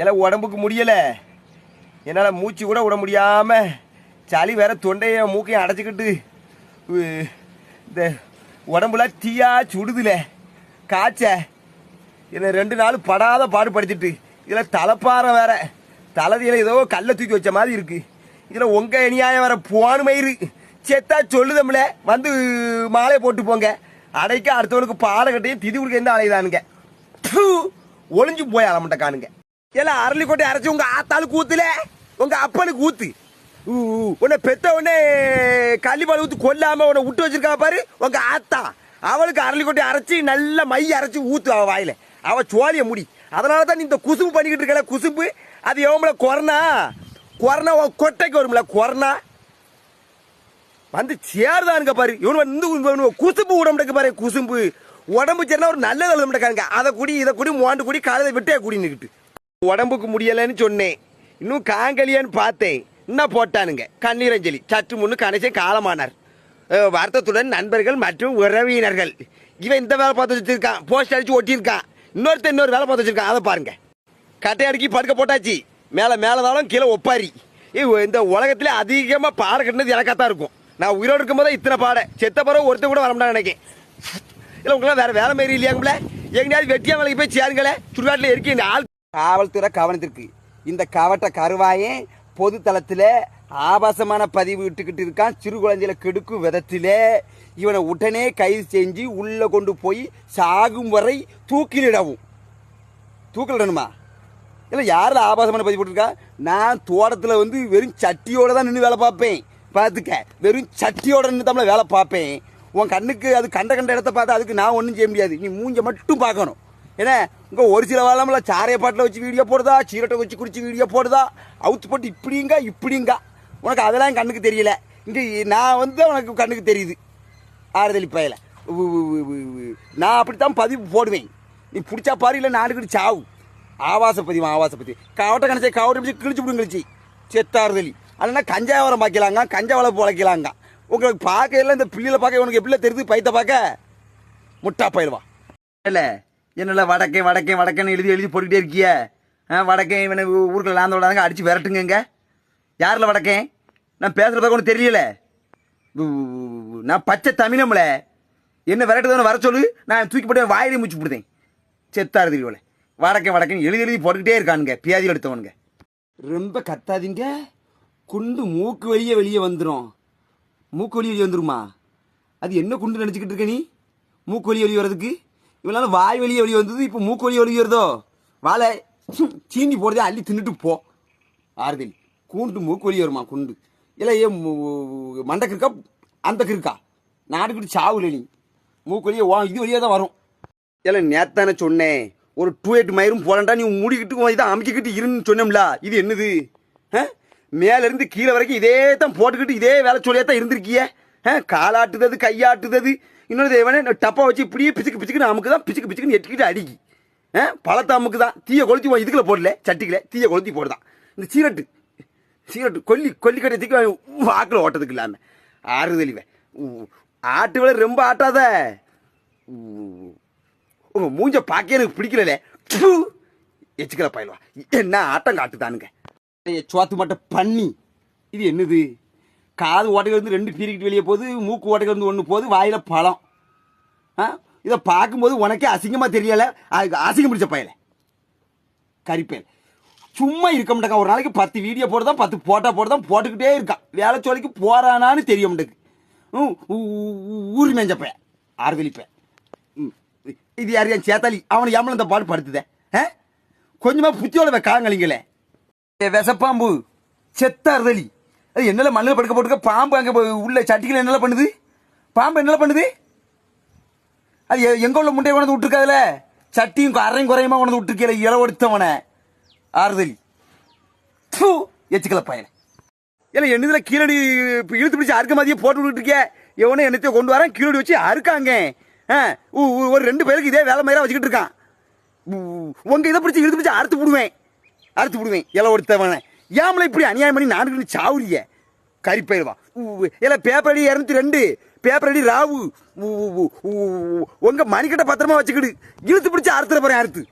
எல்லாம் உடம்புக்கு முடியலை. என்னால் மூச்சு கூட விட முடியாமல் சளி வேற தொண்டையை மூக்கையும் அடைச்சிக்கிட்டு இந்த உடம்புல தீயா சுடுதுல. காய்ச்ச. என்னை ரெண்டு நாள் படாத பாடுபடுத்திட்டு இதில் தலைப்பாறை வேற. தலைதியில் ஏதோ கல்லை தூக்கி வச்ச மாதிரி இருக்குது இதில் உங்கள் அநியாயம் வேற போன மயிறு. செத்தா சொல்லுதம்ல வந்து மாலையை போட்டு போங்க. அடைக்க அடுத்தவனுக்கு பாலை கட்டையும் திதி கொடுக்க எந்த அலைதானுங்க ஒளிஞ்சு போய் அலமட்ட காணுங்க. எல்லாம் அரளிக்கோட்டை அரைச்சு உங்க ஆத்தாளு கூத்துல? உங்க அப்பனுக்கு ஊத்து ஊ, உன்னை பெத்த உடனே கள்ளிப்பால் ஊத்து கொல்லாம உன்னை விட்டு வச்சிருக்கா பாரு உங்க ஆத்தா. அவளுக்கு அரளிக்கொட்டை அரைச்சி நல்ல மை அரைச்சி ஊத்து அவ வாயில. அவ சோழிய முடி. அதனால தான் நீ இந்த குசும்பு பண்ணிக்கிட்டு இருக்கல குசும்பு. அது எவ்வளோ கொரோனா? கொரோனா உன் கொட்டைக்கு வரும்ல கொரோனா? வந்து சேர்தானுங்க பாரு. இவனு வந்து குசும்பு உடம்புக்கு பாரு குசும்பு. உடம்பு சரினா ஒரு நல்ல நிலமட்டக்காங்க அதை குடி இதை குடி மோண்டு குடி காலையில் விட்டே குடி நிக்கிட்டு. உடம்புக்கு முடியலைன்னு சொன்னேன். இன்னும் காங்கலியான்னு பார்த்தேன். என்ன போட்டானுங்க. கண்ணீரஞ்சலி. சற்று முன்னு கணேசன் காலமானார். வருத்தத்துடன் நண்பர்கள் மற்றும் உறவினர்கள். இவன் இந்த வேலை பார்த்து வச்சிருக்கான். போஸ்ட் அடிச்சு ஒட்டியிருக்கான். இன்னொருத்தன் இன்னொரு வேலை பார்த்து வச்சிருக்கான். அதை பாருங்க. கட்டை அடுக்கி படுக்க போட்டாச்சு. மேலே மேலதாலும் கீழே ஒப்பாரி. இந்த உலகத்தில் அதிகமாக பாடம் கட்டினது எனக்காக தான் இருக்கும். நான் உயிரோடு இருக்கும்போது இத்தனை பாட செத்த பிறகு ஒருத்தர் கூட வரமாட்டான் நினைக்கேன். இல்லை உங்களாம் வேற வேலை மாரி இல்லையாங்களே எங்கேயாவது வெட்டியா வேலைக்கு போய் சேருங்களே சுடுகாட்டில் இருக்கீங்க ஆள் காவல்துறை கவனத்திற்கு. இந்த கவட்ட கருவாயே பொது தளத்தில் ஆபாசமான பதிவு விட்டுக்கிட்டு இருக்கான். சிறு குழந்தையில கெடுக்கும் விதத்தில் இவனை உடனே கைது செஞ்சு உள்ள கொண்டு போய் சாகும் வரை தூக்கிலிடவும். தூக்கிலிடணுமா? இல்லை யாரில் ஆபாசமான பதிவு போட்டிருக்கா? நான் தோட்டத்தில் வந்து வெறும் சட்டியோட தான் நின்று வேலை பார்ப்பேன். பார்த்துக்க. வெறும் சட்டியோட நின்று தமிழ் வேலை பார்ப்பேன். உன் கண்ணுக்கு அது கண்ட கண்ட இடத்த பார்த்தா அதுக்கு நான் ஒன்றும் செய்ய முடியாது. நீ மூஞ்ச மட்டும் பார்க்கணும். ஏன்னா இங்கே ஒரு சில வாழாமல சாரைய பாட்டில் வச்சு வீடியோ போடுதா சீரட்டை வச்சு குடிச்சு வீடியோ போடுதா? அவுத்து போட்டு இப்படிங்க இப்படிங்க. உனக்கு அதெல்லாம் என் கண்ணுக்கு தெரியல. இங்கே நான் வந்து உனக்கு கண்ணுக்கு தெரியுது. ஆறுதலி பயல நான் அப்படித்தான் பதிவு போடுவேன். நீ பிடிச்சா பாரு இல்லை நாடுக்கிட்டு சாவு ஆவாச பதிவு ஆவாச பதிவு. கவட்டை கணச்சை கவட்டை பிடிச்சி கிழிச்சு விடுங்க கிழிச்சி. செத்தாறுதலி கஞ்சா உரம் பார்க்கலாங்க கஞ்சா வளை பிழைக்கலாங்க. உங்களுக்கு பார்க்க இந்த பிள்ளையில பார்க்க உனக்கு எப்படி தெரியுது பைத்த பார்க்க முட்டா பயில்வா. இல்லை. என்னல வடக்கே வடக்கே வடக்கேன்னு எழுதி எழுதி போட்டுக்கிட்டே இருக்கிய? ஆ வடக்கே இவனை ஊருக்குள்ள லாந்த விடாதாங்க அடித்து விரட்டுங்கங்க யாரில் வடக்கேன் நான் பேசுகிற ஒன்றும் ஒன்று தெரியல நான் பச்சை தமிழம்ல. என்ன விரட்டுதவன வர சொல்லு. நான் தூக்கி போட்டு வாயிலே மூச்சு போடுதேன். செத்தாரு தெரியல வடக்கே வடக்கேன்னு எழுதி எழுதி போட்டுக்கிட்டே இருக்கானுங்க. பியாதி எடுத்தவனுங்க. ரொம்ப கத்தாதீங்க. குண்டு மூக்கு வெளியே வெளியே வந்துடும் மூக்கு வெளியே வெளியே வந்துருமா? அது என்ன குண்டு நினச்சிக்கிட்டு இருக்க நீ? மூக்கு வெளியே வெளியே வர்றதுக்கு? இவனால வாய் வெளியே வெளியே வந்தது இப்போ மூக்கு வழி வெளியே வருதோ? வாழை ஹம், சீனி போடுறதே அள்ளி தின்னுட்டு போ. ஆறுதல். கூண்டு மூக்கு வழி வருமா குண்டு? இல்லை ஏன் மண்டக்கு இருக்கா அந்தக்கு இருக்கா? நாடுக்கிட்டு சாவுல நீ. மூக்கு வழியே வா இது வழியாக தான் வரும். இல்லை நேத்தானே சொன்னேன். ஒரு டூ எயிட் மயிரும் போலண்டா நீ மூடிக்கிட்டு இதை அமைக்கிக்கிட்டு இருன்னு சொன்னோம்ல. இது என்னது? ஆ? கீழே வரைக்கும் இதே தான் போட்டுக்கிட்டு இதே வேலை சொல்லியே தான் இருந்திருக்கிய. ஆ? காலாட்டுதது கையாட்டுதது. இன்னொரு தேவனே டப்பா வச்சு இப்படியே பிச்சுக்கு பிச்சுக்கு அமுக்கு தான் பிச்சுக்கு பிச்சுக்குன்னு எட்டுக்கிட்டு அடிக்கி. ஆ? பழத்தை அமுக்கு தான் தீய கொளுத்தி இதுக்குள்ள போடல சட்டிக்குள்ள தீய கொளுத்தி போடுதான். இந்த சீரட்டு சீரட்டு கொல்லி கொல்லி கட்டத்துக்கு வாக்கில் ஓட்டத்துக்கு இல்லாமல் ஆறுதலிவே ஆட்டு விட ரொம்ப ஆட்டாத. உங்க மூஞ்ச பார்க்க எனக்கு பிடிக்கல எச்சுக்கல பயிலுவா. என்ன ஆட்டம் காட்டுதானுங்க. சோத்து மட்டும் பண்ணி இது என்னது? காது ஓட்டைகள் ரெண்டு பீரிக்கிட்டு வெளியே போகுது மூக்கு ஓட்டைகள் ஒன்று போகுது வாயில் பழம். ஆ? இதை பார்க்கும்போது உனக்கே அசிங்கமாக தெரியலை. அதுக்கு அசிங்கம் பிடிச்ச பயலை. கறிப்பயல் சும்மா இருக்க மாட்டாங்க ஒரு நாளைக்கு பத்து வீடியோ போடுதான் பத்து போட்டோ போடுதான் போட்டுக்கிட்டே இருக்கான். வேலை சொல்லிக்கு போகிறானான்னு தெரிய மாட்டேங்குது. ம், ஊ- ஊ- ஆறுதலிப்பேன் ம், இது யார்? என் சேத்தாலி. அவனை ஏமல இந்த பாடு படுத்துதே. ஆ? கொஞ்சமாக புத்தியோட காங்கலிங்களே விசப்பாம்பு. செத்த அறுதலி. அது மண்ணில் படுக்க போட்டுக்க பாம்பு அங்கே உள்ள சட்டிகள் என்னெல்லாம் பண்ணுது? பாம்பு என்னெல்லாம் பண்ணுது? அது எங்க உள்ள முட்டையை கொண்டு விட்டுருக்காதுல சட்டியும் அரையும் குறையுமா கொண்டு விட்டுருக்கல இளவடுத்தவனை ஆறுதலி. தூ எச்சுக்கல பையனை ஏன்னா இதில் கீழடி இழுத்து பிடிச்சி அறுக்க மாதிரியே போட்டு விட்டுருக்கே எவனே என்னத்தையும் கொண்டு வரேன் கீழடி வச்சு அறுக்காங்க. ஆ, ஒரு ரெண்டு பேருக்கு இதே வேலை மாதிரியாக வச்சுக்கிட்டு இருக்கான். உங்கள் இதை பிடிச்சி இழுத்து பிடிச்சி அறுத்து விடுவேன் அறுத்து விடுவேன் இலை ஏமலை இப்படி அநியாயம் பண்ணி நானுக்கு சாவுறிய? கறிப்பயிடுவா இல்லை பேப்பர் அடி இரநூத்தி ரெண்டு. பேப்பர் அடி ராவு. உங்க மணிக்கட்டை பத்திரமா வச்சுக்கிடு. இழுத்து பிடிச்சி அறுத்துற போறேன் அறுத்து.